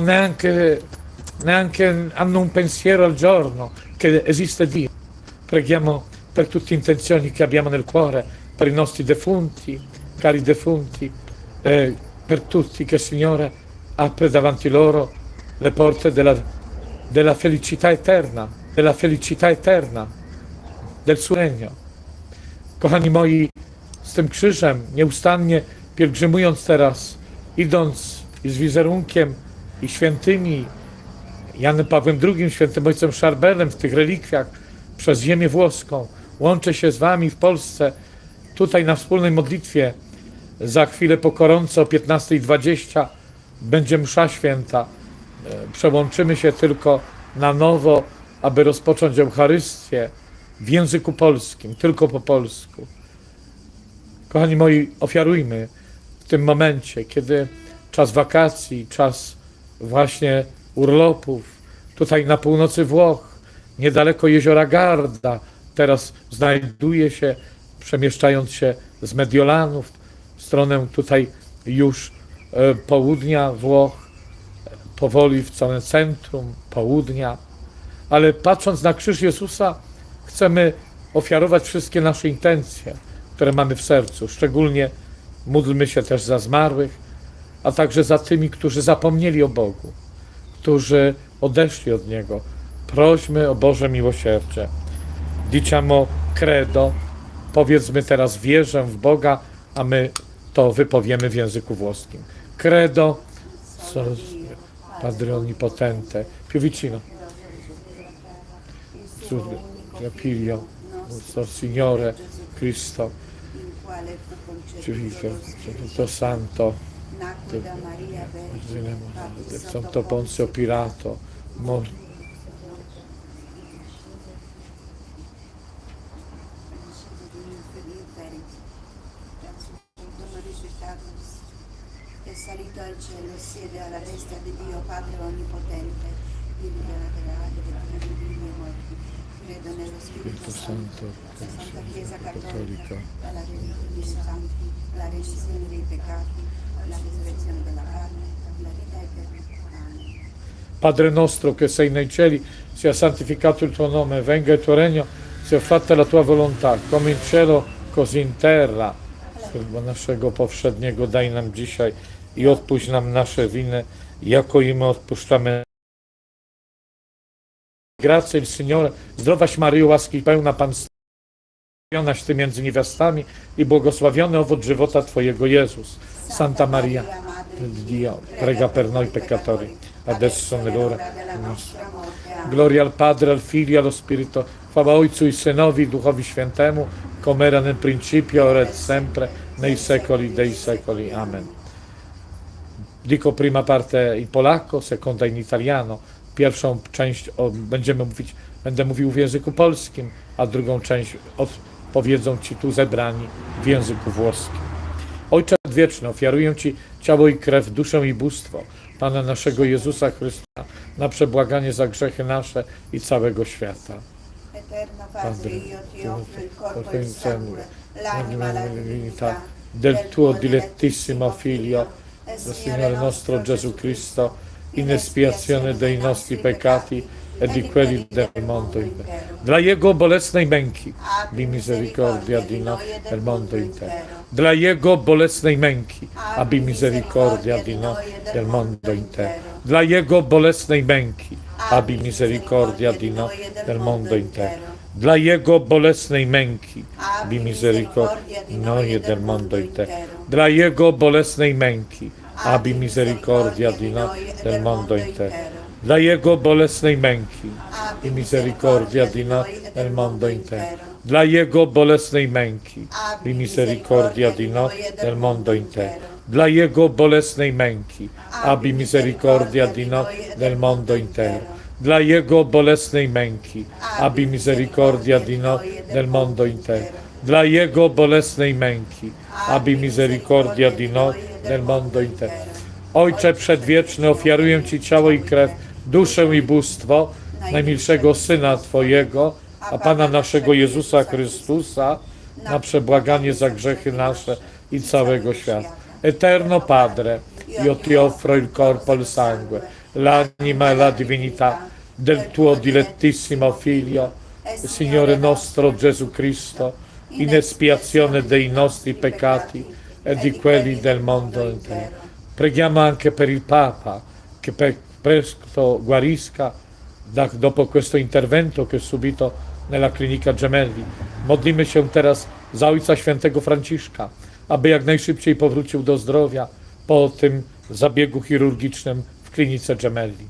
neanche, neanche hanno un pensiero al giorno che esiste Dio. Preghiamo per tutte le intenzioni che abbiamo nel cuore, per i nostri defunti, cari defunti, eh, per tutti che il Signore apre davanti loro le porte della, della felicità eterna, della felicità eterna, del suo regno. Kochani moi, z tym krzyżem, nieustannie pielgrzymując teraz, idąc z wizerunkiem i świętymi, Janem Pawłem II, świętym ojcem Szarbelem w tych relikwiach przez ziemię włoską, łączę się z wami w Polsce, tutaj na wspólnej modlitwie. Za chwilę po koronce o 15.20 będzie msza święta. E, Przełączymy się tylko na nowo, aby rozpocząć Eucharystię w języku polskim, tylko po polsku. Kochani moi, ofiarujmy w tym momencie, kiedy czas wakacji, czas właśnie urlopów, tutaj na północy Włoch, niedaleko jeziora Garda, teraz znajduje się, przemieszczając się z Mediolanów w stronę tutaj już e, południa Włoch, powoli w stronę centrum, południa. Ale patrząc na krzyż Jezusa, chcemy ofiarować wszystkie nasze intencje, które mamy w sercu. Szczególnie módlmy się też za zmarłych, a także za tymi, którzy zapomnieli o Bogu, którzy odeszli od Niego. Prośmy o Boże miłosierdzie. Diciamo credo, powiedzmy teraz wierzę w Boga, a my to wypowiemy w języku włoskim. Credo, Padre Onnipotente, più vicino. Nostro Signore Cristo, tutto Santo, nacque da Maria Vergine, del Santo Ponzio Pilato, mor- è salito al cielo e siede alla destra di Dio Padre Onnipotente, vive della grazia del Dio di e morti. Credo nello Spirito Santo, la Santa Chiesa Cattolica, alla religione dei santi, la remissione dei peccati, Padre nostro che sei nei cieli, sia santificato il tuo nome, venga il tuo regno, sia fatta la tua volontà, come in cielo, così in terra. Chleba naszego powszedniego daj nam dzisiaj i odpuść nam nasze winy, jako i my odpuszczamy. Grazie il Signore, zdrowaś Maryjo, łaski pełna Pan Błogosławionaś Ty między niewiastami i błogosławiony owoc żywota Twojego Jezus. Santa Maria, Dio, prega per noi peccatori, adesso nell'ora nostra. Gloria al Padre, al Figlio e allo Spirito, chwała Ojcu i Synowi i Duchowi Świętemu, come era nel principio, ora et sempre, nei secoli dei secoli. Amen. Dico prima parte in polacco, seconda in italiano. Pierwszą część będziemy mówić, będę mówił w języku polskim, a drugą część odpowiedzą Ci tu zebrani w języku włoskim. Ojcze Wieczny, ofiaruję Ci ciało i krew, duszę i bóstwo Pana naszego Jezusa Chrystusa na przebłaganie za grzechy nasze i całego świata. Eterno Padre, io ti offro il corpo corpo e in il sangue, l'anima la divinità divinità del tuo dilettissimo Figlio, del Signore nostro Gesù Cristo, in espiazione dei nostri peccati e di quelli del mondo intero. Dla Jego bolesnej męki, di misericordia di noi del mondo intero. Dla Jego bolesnej męki, abbi misericordia di noi del mondo intero. Dla Jego bolesnej męki, abbi misericordia di noi del mondo intero. Dla Jego bolesnej męki, abbi misericordia di noi del mondo intero. Dla Jego bolesnej męki, abbi misericordia di noi del mondo intero. Dla Jego bolesnej męki i misericordia di del mondo intero. Dla Jego bolesnej męki i misericordia di del mondo intero. Dla Jego bolesnej męki, abbi misericordia di del mondo intero. Dla Jego bolesnej męki, abbi misericordia di del mondo intero. Dla Jego bolesnej męki, abbi misericordia di del mondo intero. Ojcze Przedwieczny, ofiaruję Ci ciało i krew, duszę i bóstwo najmilszego Syna Twojego, a Pana naszego Jezusa Chrystusa, na przebłaganie za grzechy nasze i całego świata. Eterno Padre, io ti offro il corpo e il sangue, l'anima e la divinità del tuo dilettissimo Figlio, Signore nostro Gesù Cristo, in espiazione dei nostri peccati e di quelli del mondo intero. Preghiamo anche per il Papa, che per- presto guarisca dopo questo intervento che subito nella klinika Gemelli. Modlimy się teraz za Ojca Świętego Franciszka, aby jak najszybciej powrócił do zdrowia po tym zabiegu chirurgicznym w klinice Gemelli.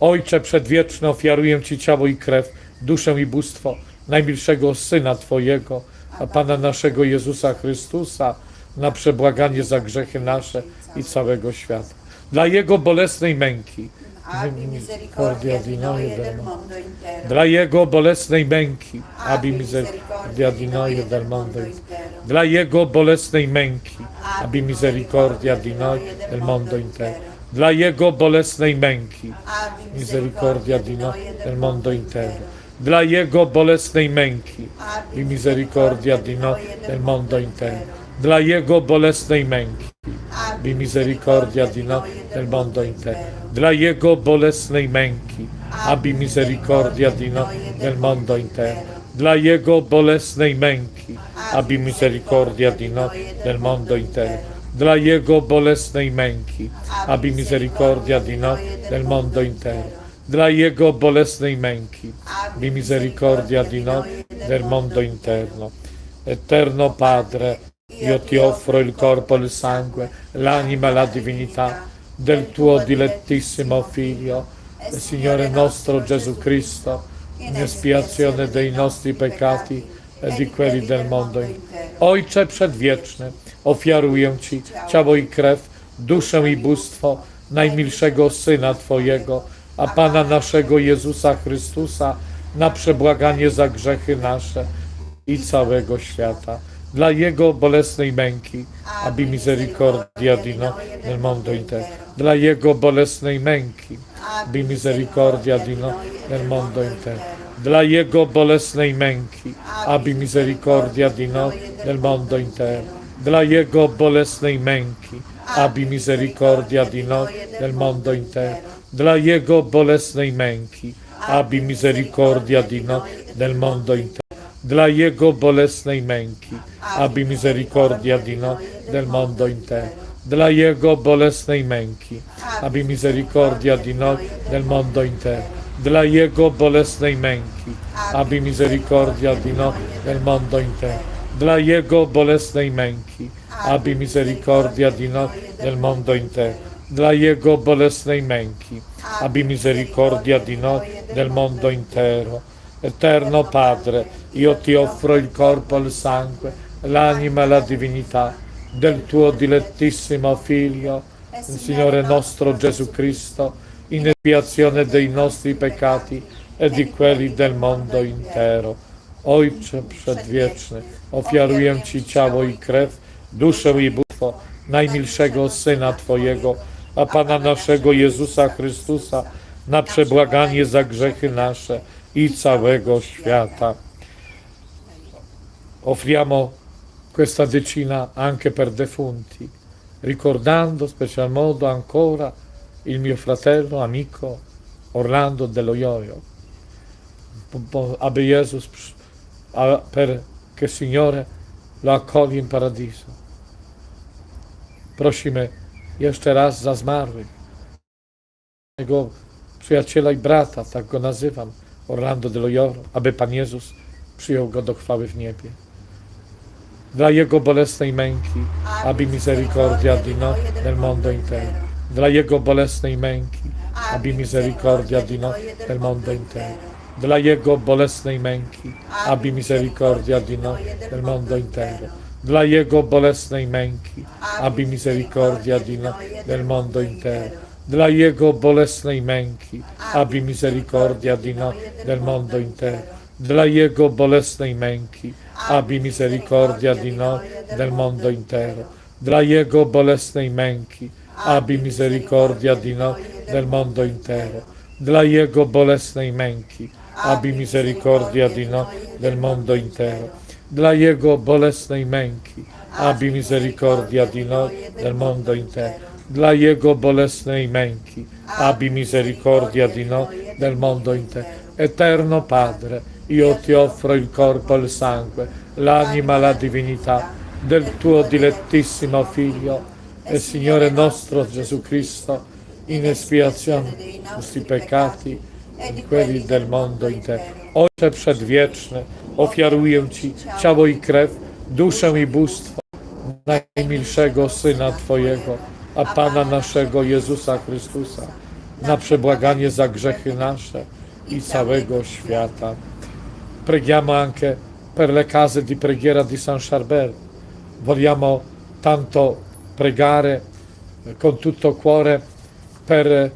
Ojcze przedwieczny, ofiaruję Ci ciało i krew, duszę i bóstwo najmilszego Syna Twojego, a Pana naszego Jezusa Chrystusa, na przebłaganie za grzechy nasze i całego świata. Dla Jego bolesnej męki, misericordia di noi del mondo intero. dla Jego bolesnej męki, abbi misericordia di noi del mondo intero. Dla Jego bolesnej męki, abbi misericordia di noi del mondo intero. Dla Jego bolesnej męki, misericordia di noi del mondo intero. Dla Jego bolesnej męki i misericordia di noi del mondo intero. Dla Jego bolesnej męki i misericordia di noi del mondo intero. Dla Jego bolesnej męki abbi misericordia di noi del mondo intero. Dla Jego bolesnej męki abbi misericordia di noi del mondo intero. Dla Jego bolesnej męki abbi misericordia di noi del mondo intero. Dla Jego bolesnej męki abbi misericordia di noi del mondo interno. Eterno Padre, io ti offro il corpo e il sangue, l'anima e la divinità del tuo dilettissimo Figlio, il Signore nostro Gesù Cristo, in espiazione dei nostri peccati e di quelli del mondo. Ojcze Przedwieczny, ofiaruję Ci ciało i krew, duszę i bóstwo najmilszego Syna Twojego, a Pana naszego Jezusa Chrystusa, na przebłaganie za grzechy nasze i całego świata. Dla Jego bolesnej męki, abbi misericordia di noi nel mondo intero. Dla Jego bolesnej męki, abbi misericordia di noi nel mondo intero. Dla Jego bolesnej męki, abbi misericordia di noi nel mondo intero. Dla Jego bolesnej męki, abbi misericordia di noi nel mondo intero. Dla Jego bolesnej męki, abbi misericordia di noi nel mondo intero dla Jego bolesnej męki, abbi misericordia di noi del mondo intero. Dla Jego bolesnej męki, abbi misericordia di noi del mondo intero. Dla Jego bolesnej męki, abbi misericordia di noi del mondo intero. Dla Jego bolesnej męki, abbi misericordia di noi del mondo intero. Dla Jego bolesnej męki, abbi misericordia di noi del mondo intero. Eterno Padre, io ti offro il corpo e il sangue, l'anima e la divinità del tuo dilettissimo Figlio, il Signore nostro Gesù Cristo, in espiazione dei nostri peccati e di quelli del mondo intero. Ojcze Przedwieczny, ofiaruję Ci ciało i krew, duszę i bóstwo najmilszego Syna Twojego, a Pana naszego Jezusa Chrystusa, na przebłaganie za grzechy nasze i całego świata. Offriamo questa decina anche per defunti, ricordando special modo ancora il mio fratello, amico Orlando dello Ioio. Po- po- Aby Jezus, przy- a- per che Signore lo accoglie in paradiso. Prosimy jeszcze raz za zmarłych, mojego przyjaciela i brata, tak go nazywam, Orlando dello Ioio, aby Pan Jezus przyjął go do chwały w niebie. Dla Jego bolesnej męki, abbi misericordia di noi nel mondo intero. Dla Jego bolesnej męki, abbi misericordia di noi nel mondo intero. Dla Jego bolesnej męki, abbi misericordia di nel mondo intero. Dla Jego bolesnej męki, abbi misericordia di noi nel mondo intero. Dla Jego bolesnej męki, abbi misericordia di noi nel mondo intero. Dla Jego bolesnej męki, abbi misericordia di noi nel mondo intero. Dla Jego bolesnej męki, abbi misericordia di noi nel mondo intero. Dla Jego bolesnej męki, abbi misericordia di noi nel mondo intero. Dla Jego bolesnej męki, abbi misericordia di noi nel mondo intero. Dla Jego bolesnej męki, abbi misericordia di noi del mondo intero. Eterno Padre, io ti offro il corpo e il sangue, l'anima e la divinità del tuo dilettissimo Figlio e Signore nostro Gesù Cristo, in espiazione dei nostri peccati e di quelli del mondo intero. Ojcze Przedwieczny, ofiaruję Ci ciało i krew, duszę i bóstwo najmilszego Syna Twojego, a Pana naszego Jezusa Chrystusa, na przebłaganie za grzechy nasze i całego świata. Preghiamo anche per le case di preghiera di San Charbel. Vogliamo tanto pregare con tutto cuore per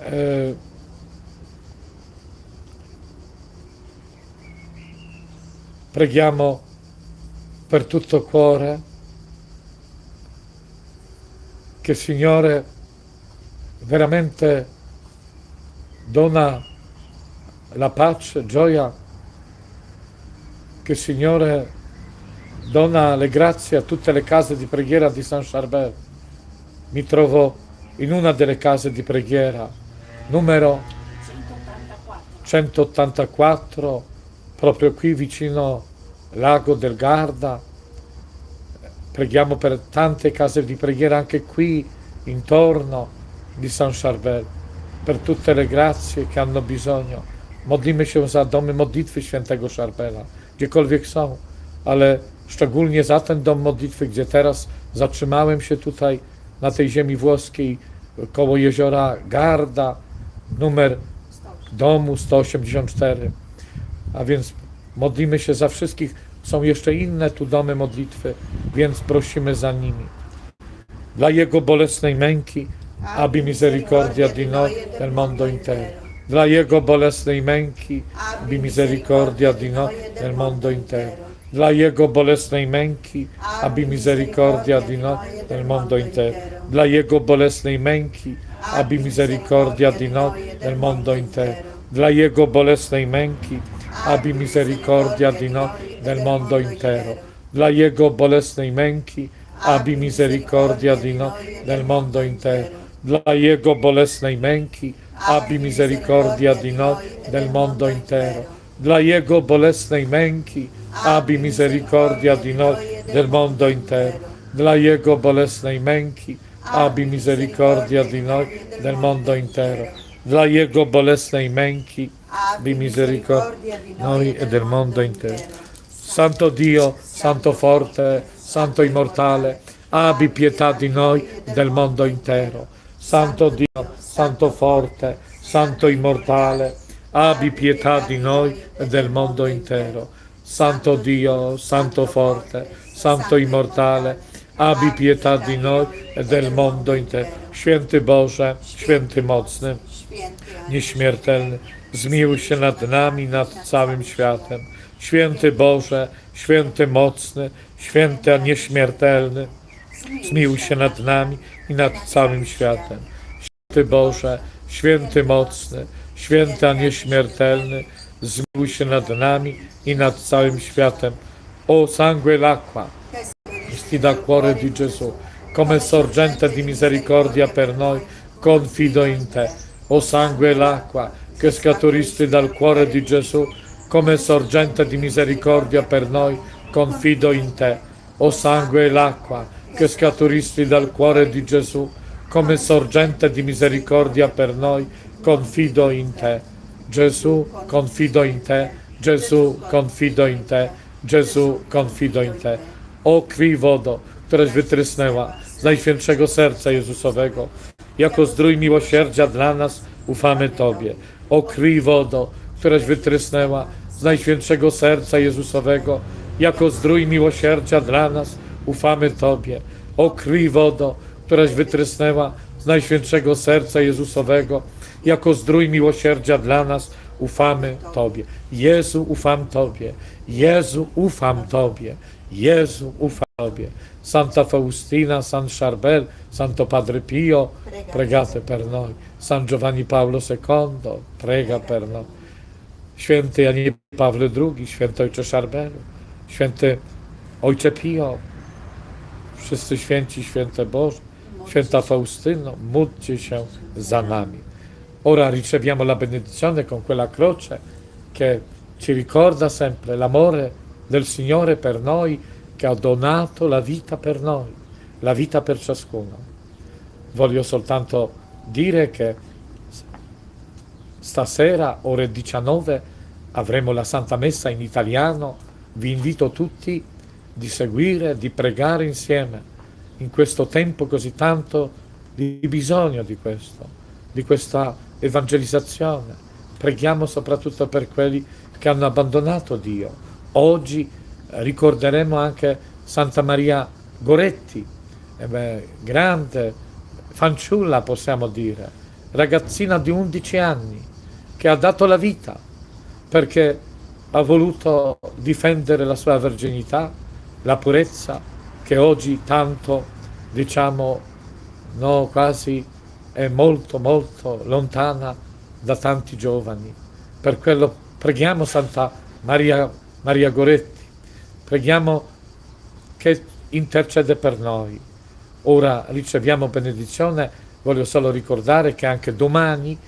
eh, preghiamo per tutto cuore che il Signore veramente dona la pace, gioia, che il Signore dona le grazie a tutte le case di preghiera di San Charbel. Mi trovo in una delle case di preghiera, numero 184, proprio qui vicino Lago del Garda. Preghiamo per tante case di preghiera anche qui intorno di San Charbel, per tutte le grazie che hanno bisogno. Modlimy się za domy modlitwy świętego Charbela, gdziekolwiek są, ale szczególnie za ten dom modlitwy, gdzie teraz zatrzymałem się tutaj na tej ziemi włoskiej koło jeziora Garda, numer domu 184. A więc modlimy się za wszystkich. Są jeszcze inne tu domy modlitwy, więc prosimy za nimi. Dla Jego bolesnej męki, abbi misericordia di noi del mondo intero. Dla Jego bolesnej męki, abbi misericordia di noi del mondo intero. Dla Jego bolesnej męki, abbi misericordia di noi del mondo intero. Dla Jego bolesnej męki, abbi misericordia di noi del mondo intero. Dla Jego bolesnej męki, abbi misericordia di noi del mondo intero. Dla Jego bolesnej męki, abbi misericordia di noi del mondo intero. Dla Jego bolesnej męki, abbi misericordia di noi del mondo intero. Dla Jego bolesnej męki, abbi misericordia di noi del mondo intero. Dla Jego bolesnej męki, abbi misericordia di noi del mondo intero. Dla Jego bolesnej męki, abbi misericordia di noi e del mondo intero. Santo Dio, Santo forte, Santo immortale, abbi pietà di noi e del mondo intero. Santo Dio, Santo forte, Santo immortale, abbi pietà di noi e del mondo intero. Santo Dio, Santo forte, Santo immortale, abbi pietà di noi e del mondo intero. Święty Boże, święty mocny, nieśmiertelny, zmiłuj się nad nami, nad całym światem. Święty Boże, święty mocny, święty nieśmiertelny, zmiłuj się nad nami i nad całym światem. Święty Boże, święty mocny, święty nieśmiertelny, zmiłuj się nad nami i nad całym światem. O sangue l'acqua, Cristi da cuore di Gesù, come sorgente di misericordia per noi, confido in te. O sangue l'acqua, che scaturisti dal cuore di Gesù, come sorgente di misericordia per noi, confido in te. O sangue e l'acqua, che scaturisti dal cuore di Gesù, come sorgente di misericordia per noi, confido in te. Gesù, confido in te. Gesù, confido in te. Gesù, confido in te. O krwi wodo, któraś wytrysnęła z Najświętszego Serca Jezusowego, jako zdrój miłosierdzia dla nas ufamy Tobie. O krwi wodo, któraś wytrysnęła z Najświętszego Serca Jezusowego, jako zdrój miłosierdzia dla nas ufamy Tobie. O krwi wodo, któraś wytrysnęła z Najświętszego Serca Jezusowego, jako zdrój miłosierdzia dla nas ufamy Tobie. Jezu, ufam Tobie. Jezu, ufam Tobie. Jezu, ufam Tobie. Santa Faustina, San Charbel, Santo Padre Pio, pregate per noi. San Giovanni Paolo II, prega per noi. Święty Janie Pawle II, Święty Ojcze Charbelu, Święty Ojcze Pio, wszyscy święci, święte Boże, Święta Faustyno, módlcie się za nami. Ora riceviamo la benedizione con quella croce che ci ricorda sempre l'amore del Signore per noi che ha donato la vita per noi, la vita per ciascuno. Voglio soltanto dire che stasera, ore 19, avremo la Santa Messa in italiano. Vi invito tutti di seguire, di pregare insieme in questo tempo così tanto di bisogno di questo, di questa evangelizzazione. Preghiamo soprattutto per quelli che hanno abbandonato Dio. Oggi eh, ricorderemo anche Santa Maria Goretti, eh grande fanciulla possiamo dire, ragazzina di 11 anni, che ha dato la vita perché ha voluto difendere la sua verginità, la purezza che oggi tanto, diciamo, no, quasi è molto, molto lontana da tanti giovani. Per quello preghiamo Santa Maria, Maria Goretti, preghiamo che intercede per noi. Ora riceviamo benedizione, voglio solo ricordare che anche domani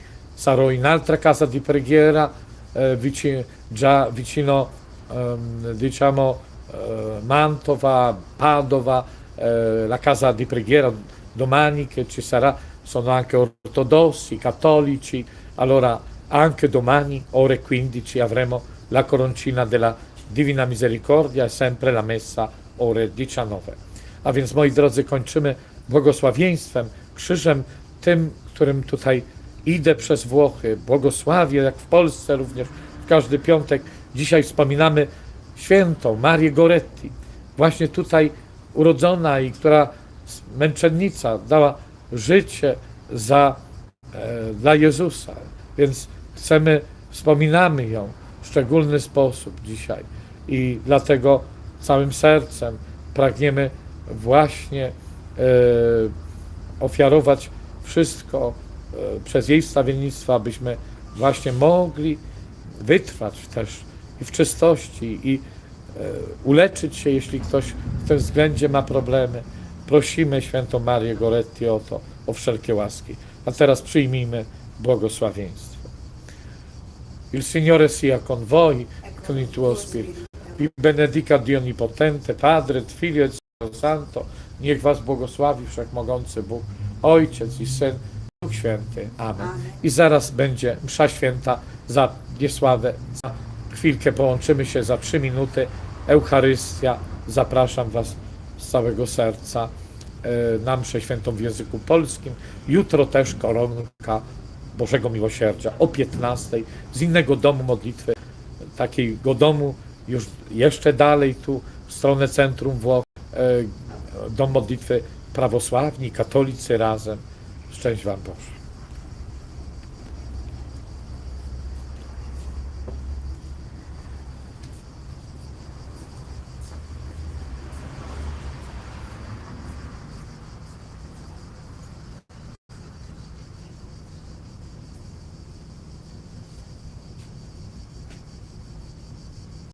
sarò in altra casa di preghiera, eh, vicino, già vicino, ehm, diciamo, eh, Mantova, Padova, eh, la casa di preghiera domani che ci sarà, sono anche ortodossi, cattolici, allora anche domani, ore 15, avremo la coroncina della Divina Misericordia e sempre la messa ore 19. A więc moi drodzy, kończymy błogosławieństwem, krzyżem tym, którym tutaj idę przez Włochy. Błogosławię, jak w Polsce również w każdy piątek. Dzisiaj wspominamy świętą Marię Goretti, właśnie tutaj urodzona i która męczennica dała życie za, e, dla Jezusa. Więc chcemy, wspominamy ją w szczególny sposób dzisiaj i dlatego całym sercem pragniemy właśnie e, ofiarować wszystko przez jej stawiennictwo, abyśmy właśnie mogli wytrwać też i w czystości i e, uleczyć się, jeśli ktoś w tym względzie ma problemy. Prosimy świętą Marię Goretti o to, o wszelkie łaski. A teraz przyjmijmy błogosławieństwo. Il Signore sia con voi, con il tuo spirito. Vi benedica Dio Onnipotente, Padre, et Figlio e Santo. Niech was błogosławi Wszechmogący Bóg, Ojciec i Syn, Duch Święty. Amen. Amen. I zaraz będzie msza święta za Wiesławę. Za chwilkę połączymy się za trzy minuty. Eucharystia. Zapraszam was z całego serca e, na mszę świętą w języku polskim. Jutro też koronka Bożego Miłosierdzia o 15 z innego domu modlitwy, takiego domu już jeszcze dalej tu w stronę centrum Włoch, e, dom modlitwy prawosławni, katolicy razem. Szczęść Wam Boże.